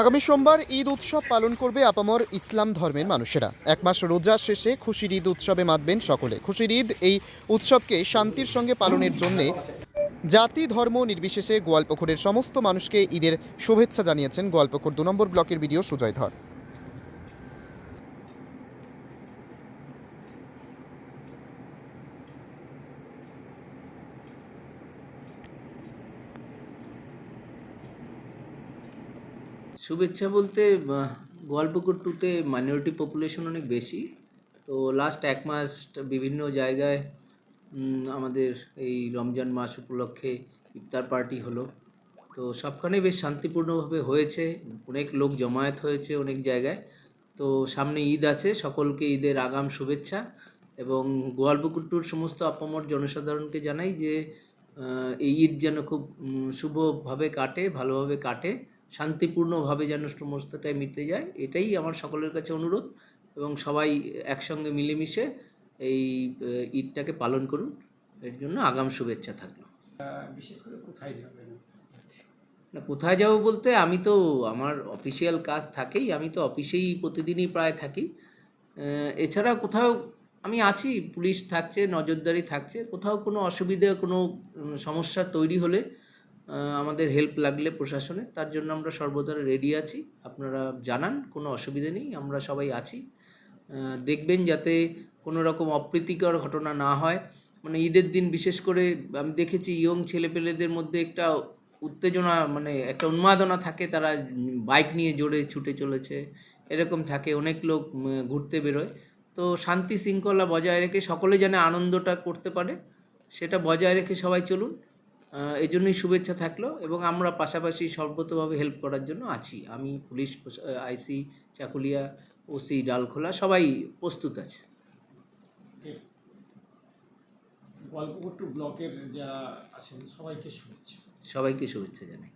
আগামী সোমবার ঈদ উৎসব পালন করবে আপামর ইসলাম ধর্মের মানুষেরা। এক মাস রোজা শেষে খুশির ঈদ উৎসবে মাতবেন সকলে। খুশির ঈদ এই উৎসবকে শান্তির সঙ্গে পালনের জন্য জাতি, ধর্ম নির্বিশেষে গোয়ালপুকুরের সমস্ত মানুষকে ঈদের শুভেচ্ছা জানিয়েছেন গোয়ালপুকুর দু নম্বর ব্লকের বিডিও সুজয় ধর। শুভেচ্ছা বলতে গোয়ালপুকুর টুতে মাইনরিটি পপুলেশন অনেক বেশি। তো লাস্ট এক মাস বিভিন্ন জায়গায় আমাদের এই রমজান মাস উপলক্ষে ইফতার পার্টি হলো। তো সবখানে বেশ শান্তিপূর্ণভাবে হয়েছে। অনেক লোক জমায়েত হয়েছে অনেক জায়গায়। তো সামনে ঈদ আছে, সকলকে ঈদের আগাম শুভেচ্ছা। এবং গোয়ালপুকুর সমস্ত আপামর জনসাধারণকে জানাই যে এই ঈদ যেন খুব শুভভাবে কাটে, ভালোভাবে কাটে। শান্তিপূর্ণভাবে যেন সমস্তটাই মিটে যায় এটাই আমার সকলের কাছে অনুরোধ এবং সবাই একসঙ্গে মিলেমিশে এই ঈদটাকে পালন করুন। এর জন্য আগাম শুভেচ্ছা থাকল। বিশেষ করে কোথায় যাবেন না কোথায় যাব বলতে আমি তো আমার অফিসিয়াল কাজ থাকেই আমি তো অফিসেই প্রতিদিনই প্রায় থাকি। এছাড়া কোথাও আমি আছি পুলিশ থাকছে নজরদারি থাকছে কোথাও কোনো অসুবিধা কোনো সমস্যা তৈরি হলে আমাদের হেল্প লাগলে প্রশাসনে। তার জন্য আমরা সর্বদা রেডি আছি। আপনারা জানান, কোনো অসুবিধা নেই, আমরা সবাই আছি। দেখবেন যাতে কোনো রকম অপ্রীতিকর ঘটনা না হয়। মানে ঈদের দিন বিশেষ করে আমি দেখেছি ইয়ং ছেলেপেলেদের মধ্যে একটা উত্তেজনা মানে একটা উন্মাদনা থাকে। তারা বাইক নিয়ে জোরে ছুটে চলেছে। এরকম থাকে, অনেক লোক ঘুরতে বেরোয়। তো শান্তি শৃঙ্খলা বজায় রেখে সকলে যেন আনন্দটা করতে পারে, সেটা বজায় রেখে সবাই চলুন। এই জন্যই শুভেচ্ছা থাকল এবং আমরা পাশাপাশি সর্বতভাবে হেল্প করার জন্য আছি। আমি police IC Chakulia OC Dalkhola সবাই প্রস্তুত আছে। গল্পকটু ব্লকের যারা আছেন সবাইকে শুভেচ্ছা। সবাইকে শুভেচ্ছা জানাই।